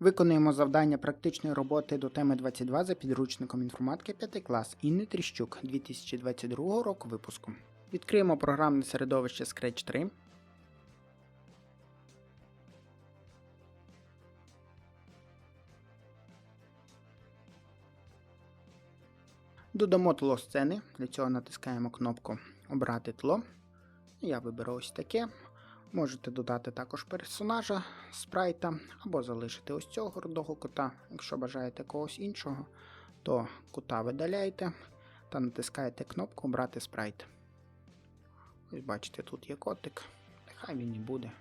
Виконуємо завдання практичної роботи до теми 22 за підручником інформатики 5 клас Інни Тріщук 2022 року випуску. Відкриємо програмне середовище Scratch 3. Додамо тло сцени. Для цього натискаємо кнопку Обрати тло. Я виберу ось таке. Можете додати також персонажа спрайта, або залишити ось цього рудого кота. Якщо бажаєте когось іншого, то кота видаляєте та натискаєте кнопку Обрати спрайт. Ось бачите, тут є котик. Нехай він і буде.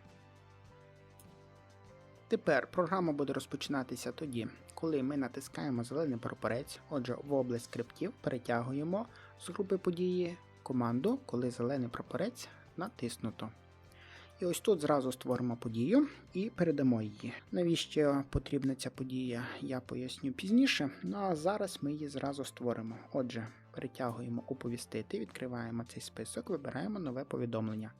Тепер програма буде розпочинатися тоді, коли ми натискаємо зелений прапорець. Отже, в область скриптів перетягуємо з групи події команду, коли зелений прапорець натиснуто. І ось тут зразу створимо подію і передамо її. Навіщо потрібна ця подія, я поясню пізніше. Ну а зараз ми її зразу створимо. Отже, перетягуємо оповістити, відкриваємо цей список, вибираємо нове повідомлення.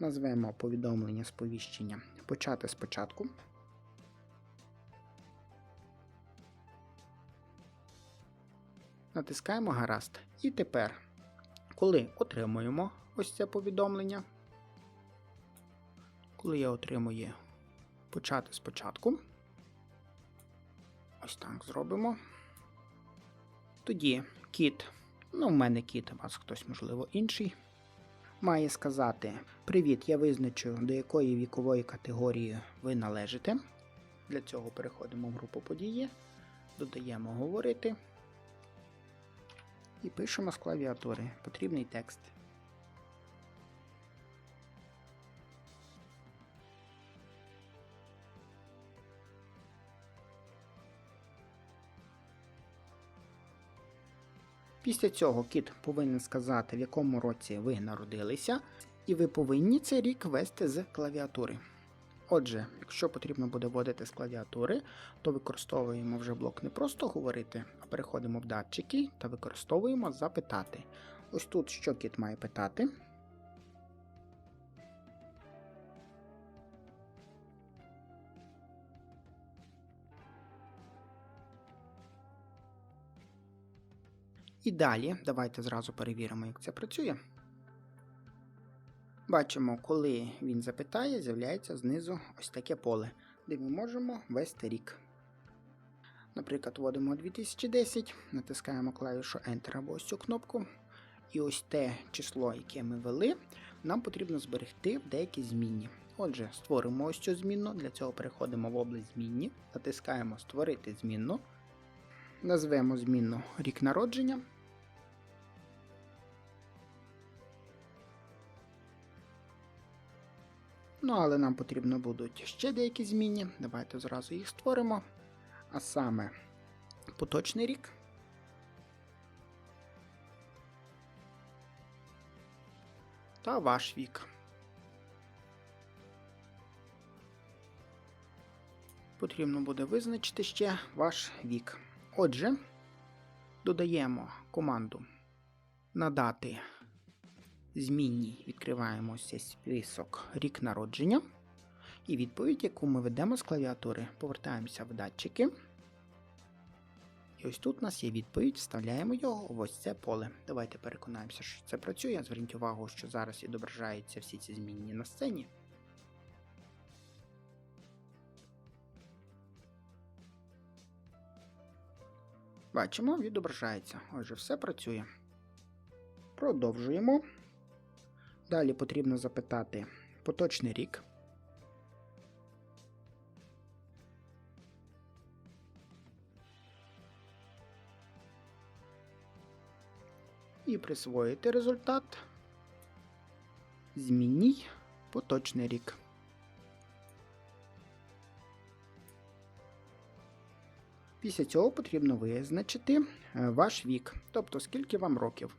Назвемо повідомлення сповіщення Почати спочатку. Натискаємо гаразд. І тепер, коли отримуємо ось це повідомлення, коли я отримую почати спочатку. Ось так зробимо. Тоді кіт, ну в мене кіт, у вас хтось, можливо, інший, має сказати: Привіт, я визначу, до якої вікової категорії ви належите. Для цього переходимо в групу події, додаємо говорити і пишемо з клавіатури потрібний текст. Після цього кіт повинен сказати, в якому році ви народилися, і ви повинні цей рік вести з клавіатури. Отже, якщо потрібно буде вводити з клавіатури, то використовуємо вже блок не просто говорити, а переходимо в датчики та використовуємо запитати. Ось тут що кіт має питати. І далі давайте зразу перевіримо, як це працює. Бачимо, коли він запитає, з'являється знизу ось таке поле, де ми можемо ввести рік. Наприклад, вводимо 2010, натискаємо клавішу Enter або ось цю кнопку. І ось те число, яке ми ввели, нам потрібно зберегти в деякі змінні. Отже, створимо ось цю змінну, для цього переходимо в область змінні, натискаємо Створити змінну, назвемо змінну рік народження. Ну, але нам потрібно будуть ще деякі зміни. Давайте зразу їх створимо. А саме поточний рік. Та ваш вік. Потрібно буде визначити ще ваш вік. Отже, додаємо команду надати змінній відкриваємо цей список рік народження. І відповідь, яку ми ведемо з клавіатури, повертаємося в датчики. І ось тут у нас є відповідь, вставляємо його в ось це поле. Давайте переконаємося, що це працює. Зверніть увагу, що зараз відображаються всі ці змінні на сцені. Бачимо, відображається. Отже, все працює. Продовжуємо. Далі потрібно запитати поточний рік. І присвоїти результат. Змінній поточний рік. Після цього потрібно визначити е, ваш вік, тобто скільки вам років.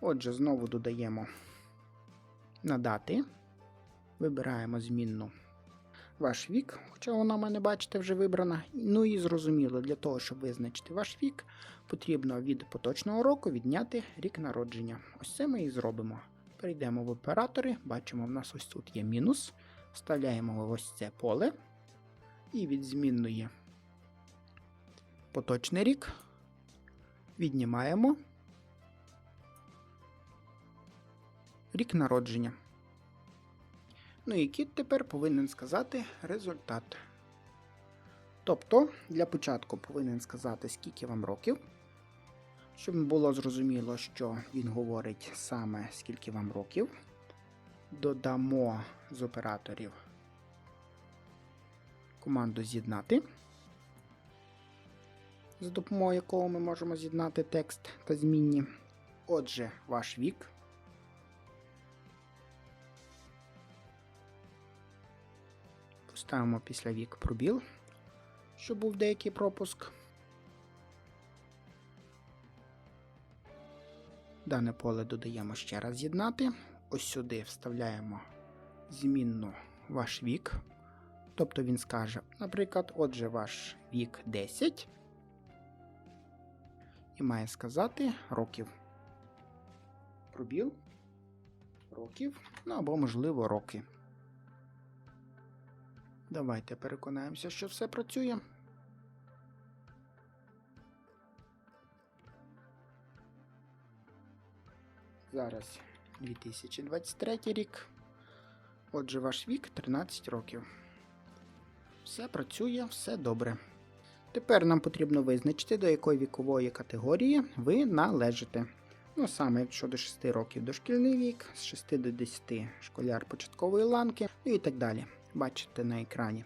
Отже, знову додаємо надати, вибираємо змінну ваш вік, хоча вона в мене, бачите, вже вибрана. Ну і зрозуміло, для того, щоб визначити ваш вік, потрібно від поточного року відняти рік народження. Ось це ми і зробимо. Перейдемо в оператори, бачимо, в нас ось тут є мінус. Вставляємо ось це поле і від змінної поточний рік віднімаємо рік народження. Ну і кіт тепер повинен сказати результат. Тобто, для початку повинен сказати, скільки вам років, щоб було зрозуміло, що він говорить саме скільки вам років. Додамо з операторів команду з'єднати, за допомогою якого ми можемо з'єднати текст та змінні. Отже, ваш вік. Поставимо після вік пробіл, щоб був деякий пропуск. Дане поле додаємо ще раз з'єднати. Ось сюди вставляємо змінну ваш вік. Тобто він скаже, наприклад, отже, ваш вік 10. І має сказати років. Пробіл. Років. Ну або, можливо, роки. Давайте переконаємося, що все працює. Зараз 2023 рік. Отже, ваш вік 13 років. Все працює, все добре. Тепер нам потрібно визначити, до якої вікової категорії ви належите. Ну, саме якщо до 6 років дошкільний вік, з 6 до 10 школяр початкової ланки, ну і так далі. Бачите на екрані.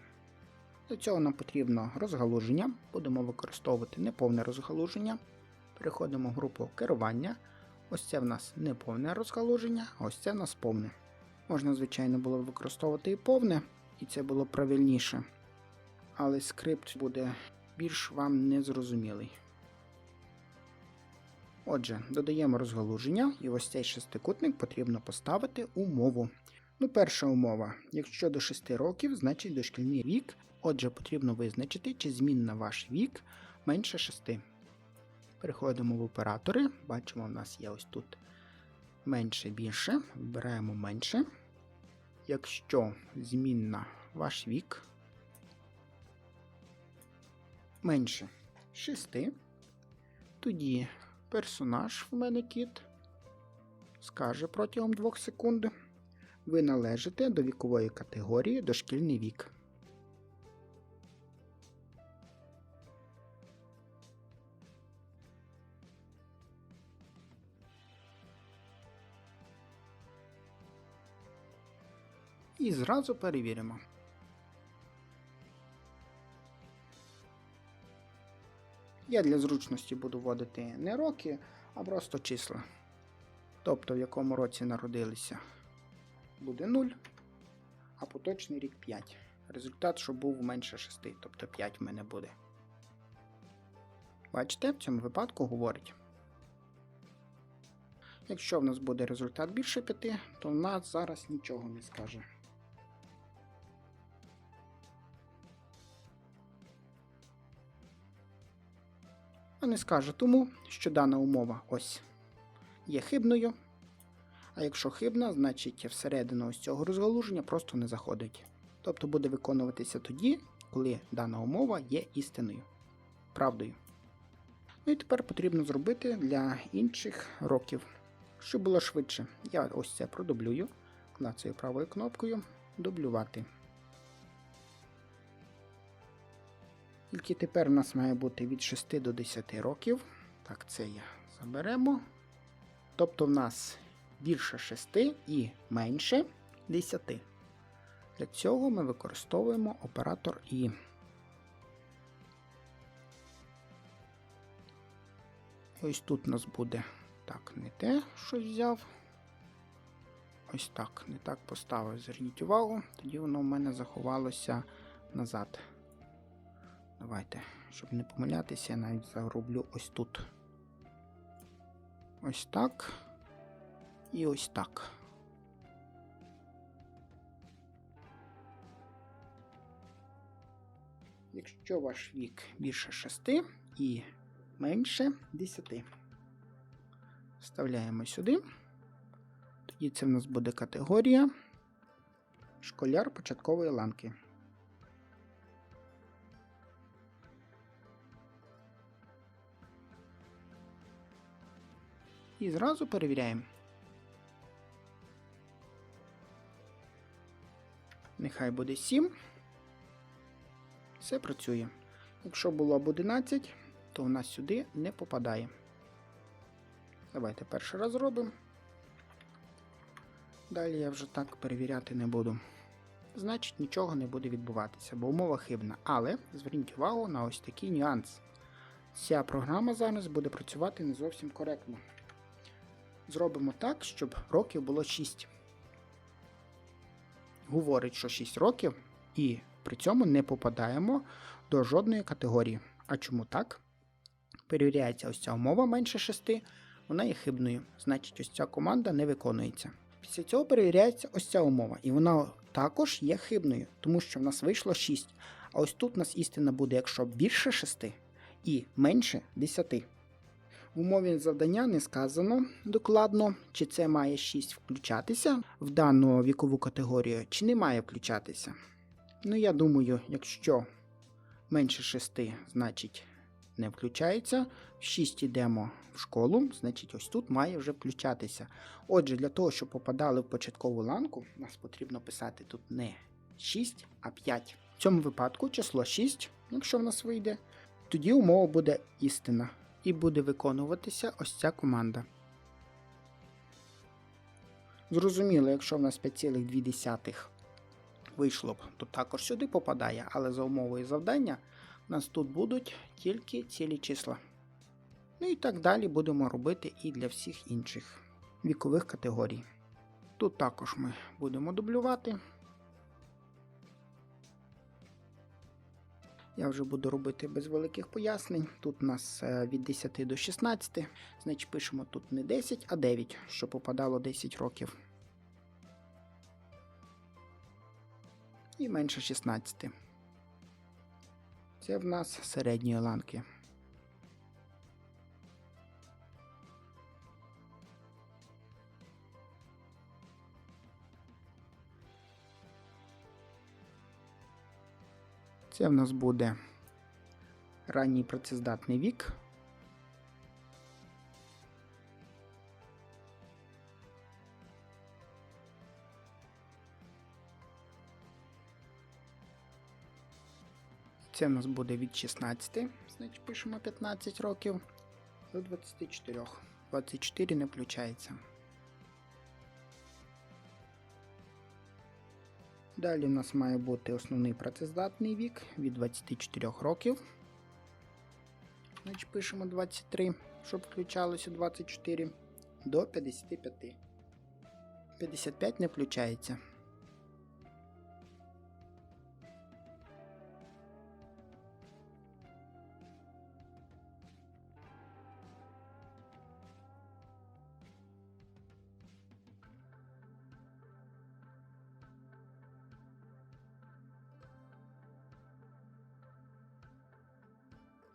До цього нам потрібно розгалуження. Будемо використовувати неповне розгалуження. Переходимо в групу керування. Ось це в нас неповне розгалуження, ось це в нас повне. Можна, звичайно, було використовувати і повне, і це було правильніше. Але скрипт буде більш вам незрозумілий. Отже, додаємо розгалуження, і ось цей шестикутник потрібно поставити умову. Ну, перша умова. Якщо до 6 років, значить дошкільний вік. Отже, потрібно визначити, чи змінна ваш вік менше 6. Переходимо в оператори. Бачимо, у нас є ось тут менше більше. Вибираємо менше. Якщо змінна ваш вік менше 6, тоді персонаж в мене кіт скаже протягом 2 секунд. Ви належите до вікової категорії дошкільний вік. І зразу перевіримо. Я для зручності буду вводити не роки, а просто числа. Тобто в якому році народилися буде 0, а поточний рік 5. Результат, що був менше 6, тобто 5 в мене буде. Бачите, в цьому випадку говорить. Якщо в нас буде результат більше 5, то в нас зараз нічого не скаже. А не скаже тому, що дана умова ось є хибною. А якщо хибна, значить всередину ось цього розгалуження просто не заходить. Тобто буде виконуватися тоді, коли дана умова є істиною, правдою. Ну і тепер потрібно зробити для інших років. Щоб було швидше, я ось це продублюю, клацаю правою кнопкою дублювати. Тільки тепер у нас має бути від 6 до 10 років. Так, це я заберемо. Тобто в нас більше 6 і менше 10. Для цього ми використовуємо оператор І. Ось тут у нас буде так, не те, що взяв. Ось так, не так поставив. Зверніть увагу, тоді воно в мене заховалося назад. Давайте, щоб не помилятися, я навіть зароблю ось тут. Ось так. І ось так. Якщо ваш вік більше 6 і менше 10. Вставляємо сюди. Тоді це в нас буде категорія школяр початкової ланки. І зразу перевіряємо. Нехай буде 7. Все працює. Якщо було б 11, то у нас сюди не попадає. Давайте перший раз зробимо. Далі я вже так перевіряти не буду. Значить, нічого не буде відбуватися, бо умова хибна. Але зверніть увагу на ось такий нюанс. Ця програма зараз буде працювати не зовсім коректно. Зробимо так, щоб років було 6. Говорить, що 6 років, і при цьому не попадаємо до жодної категорії. А чому так? Перевіряється ось ця умова менше 6, вона є хибною. Значить, ось ця команда не виконується. Після цього перевіряється ось ця умова, і вона також є хибною, тому що в нас вийшло 6. А ось тут у нас істина буде, якщо більше 6 і менше 10. В умові завдання не сказано докладно, чи це має 6 включатися в дану вікову категорію, чи не має включатися. Ну, я думаю, якщо менше 6, значить не включається. В 6 йдемо в школу, значить, ось тут має вже включатися. Отже, для того, щоб попадали в початкову ланку, нас потрібно писати тут не 6, а 5. В цьому випадку число 6, якщо в нас вийде, тоді умова буде істина. І буде виконуватися ось ця команда. Зрозуміло, якщо в нас 5,2 вийшло б, то також сюди попадає, але за умовою завдання у нас тут будуть тільки цілі числа. Ну і так далі будемо робити і для всіх інших вікових категорій. Тут також ми будемо дублювати. Я вже буду робити без великих пояснень. Тут у нас е, від 10 до 16, значить пишемо тут не 10, а 9, що попадало 10 років. І менше 16. Це в нас середньої ланки. Це в нас буде ранній працездатний вік. Це в нас буде від 16, значить пишемо 15 років до 24. 24 не включається. Далі у нас має бути основний працездатний вік від 24 років. Значить, пишемо 23, щоб включалося 24 до 55. 55 не включається.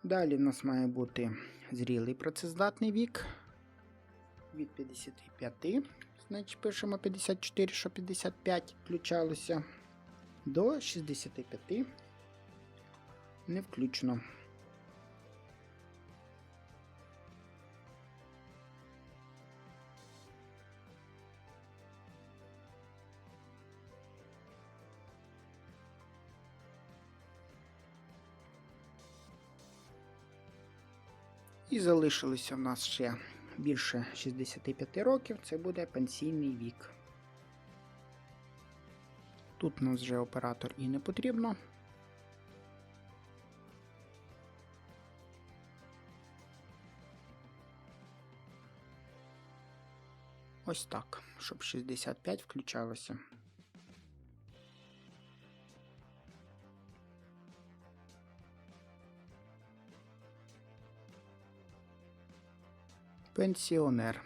Далі в нас має бути зрілий працездатний вік. Від 55, значить пишемо 54, що 55 включалося, до 65 не включно. І залишилося в нас ще більше 65 років, це буде пенсійний вік. Тут у нас вже оператор і не потрібно. Ось так, щоб 65 включалося. Пенсіонер.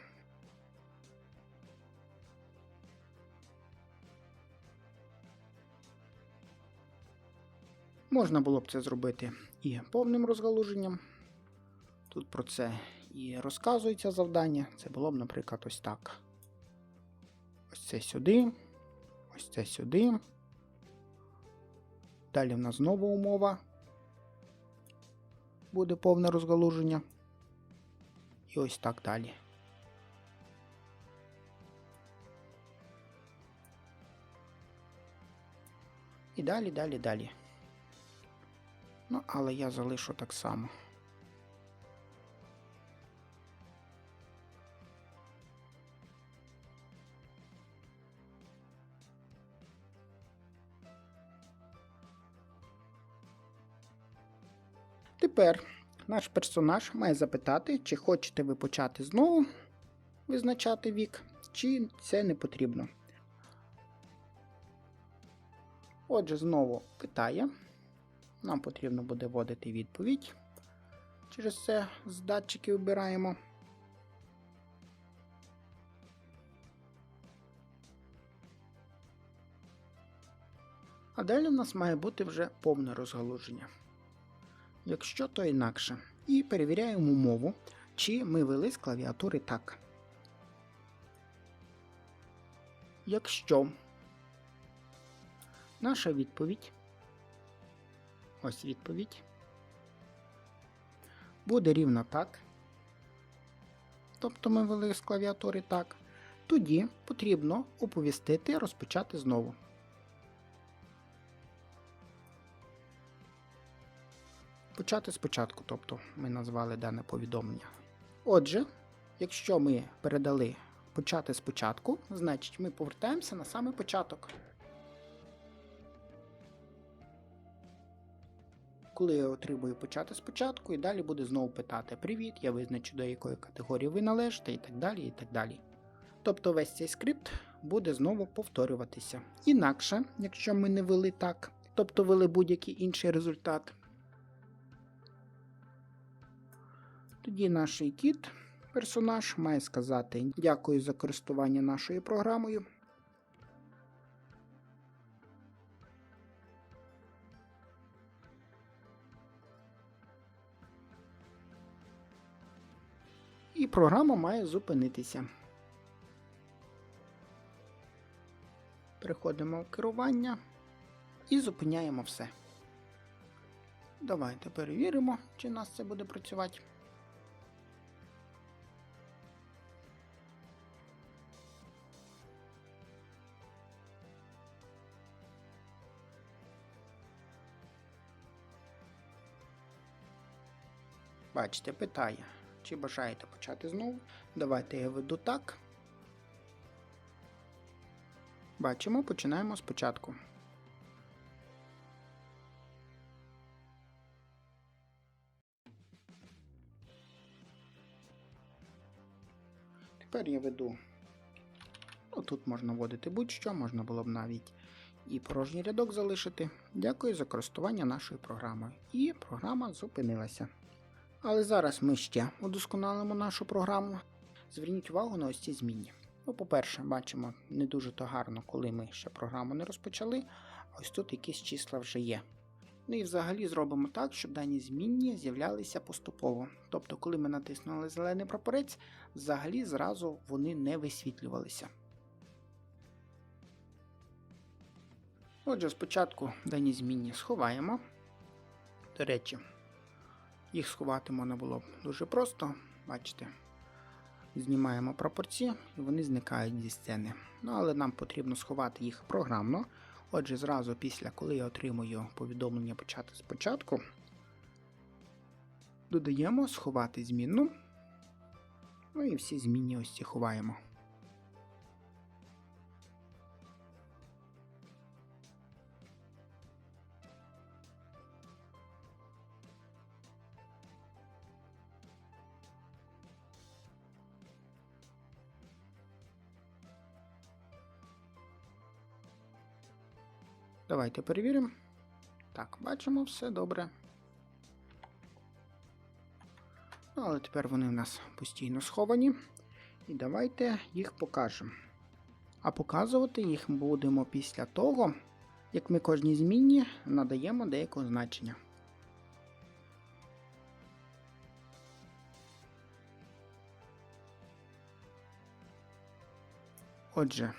Можна було б це зробити і повним розгалуженням. Тут про це і розказується завдання. Це було б, наприклад, ось так. Ось це сюди, Ось це сюди. Далі в нас знову умова. Буде повне розгалуження. І ось так далі. І далі, далі, далі. Ну, але я залишу так само. Тепер наш персонаж має запитати, чи хочете ви почати знову визначати вік, чи це не потрібно. Отже, знову питає. Нам потрібно буде вводити відповідь. Через це з датчиків вибираємо. А далі в нас має бути вже повне розгалуження. Якщо то інакше. І перевіряємо мову, чи ми вели з клавіатури так. Якщо наша відповідь, ось відповідь, буде рівно так, тобто ми вели з клавіатури так, тоді потрібно оповістити розпочати знову. Почати спочатку, тобто ми назвали дане повідомлення. Отже, якщо ми передали почати спочатку, значить ми повертаємося на саме початок. Коли я отримую почати спочатку, і далі буде знову питати Привіт, я визначу до якої категорії ви належите, і так далі. і так далі. Тобто весь цей скрипт буде знову повторюватися. Інакше, якщо ми не вели так, тобто вели будь-який інший результат. Тоді наш кіт, персонаж, має сказати дякую за користування нашою програмою. І програма має зупинитися. Переходимо в керування і зупиняємо все. Давайте перевіримо, чи у нас це буде працювати. Бачите, питає, чи бажаєте почати знову. Давайте я веду так. Бачимо, починаємо спочатку. Тепер я веду. Ну, Тут можна вводити будь-що, можна було б навіть і порожній рядок залишити. Дякую за користування нашою програмою. І програма зупинилася. Але зараз ми ще удосконалимо нашу програму. Зверніть увагу на ось ці зміни. Ну, по-перше, бачимо не дуже то гарно, коли ми ще програму не розпочали. Ось тут якісь числа вже є. Ну і взагалі зробимо так, щоб дані змінні з'являлися поступово. Тобто, коли ми натиснули зелений прапорець, взагалі зразу вони не висвітлювалися. Отже, спочатку дані змінні сховаємо. До речі, їх сховати можна було б дуже просто. Бачите, знімаємо прапорці і вони зникають зі сцени. Ну, але нам потрібно сховати їх програмно. Отже, зразу після, коли я отримую повідомлення почати спочатку, додаємо сховати змінну. Ну і всі змінні ось ці ховаємо. Давайте перевіримо. Так, бачимо, все добре. Ну, але тепер вони в нас постійно сховані. І давайте їх покажемо. А показувати їх будемо після того, як ми кожній змінні надаємо деякого значення. Отже,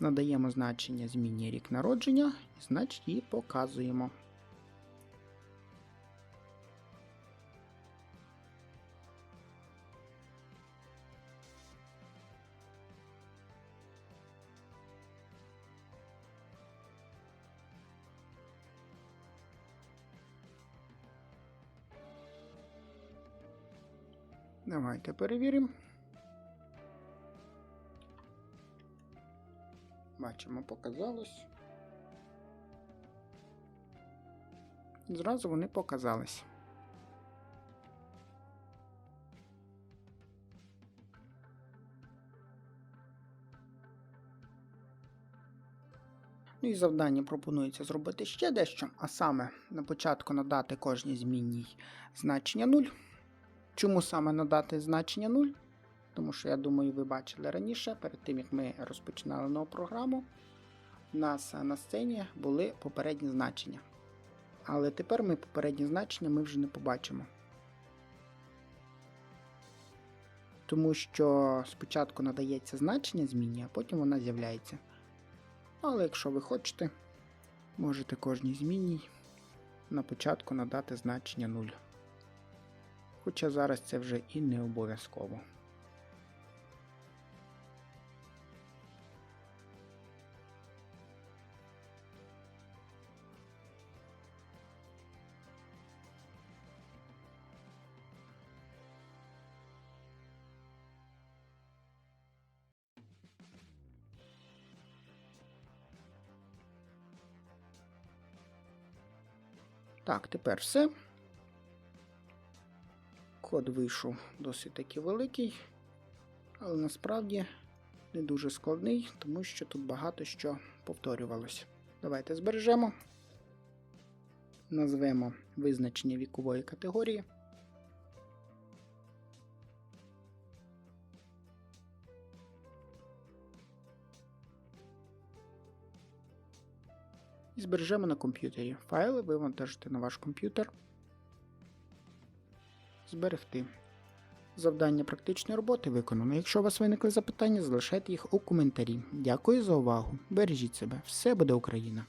Надаємо значення зміні рік народження, і значить її показуємо. Давайте перевіримо. Бачимо, показалось. Зразу вони показались. Ну і завдання пропонується зробити ще дещо, а саме на початку надати кожній змінній значення 0. Чому саме надати значення 0? Тому що я думаю, ви бачили раніше, перед тим як ми розпочинали нову програму, у нас на сцені були попередні значення. Але тепер ми попередні значення ми вже не побачимо. Тому що спочатку надається значення зміні, а потім вона з'являється. Але якщо ви хочете, можете кожній змінній на початку надати значення 0. Хоча зараз це вже і не обов'язково. Так, тепер все. Код вийшов досить таки великий, але насправді не дуже складний, тому що тут багато що повторювалося. Давайте збережемо. Назвемо визначення вікової категорії. Збережемо на комп'ютері. Файли вивантажити на ваш комп'ютер. Зберегти. Завдання практичної роботи виконано. Якщо у вас виникли запитання, залишайте їх у коментарі. Дякую за увагу. Бережіть себе. Все буде Україна!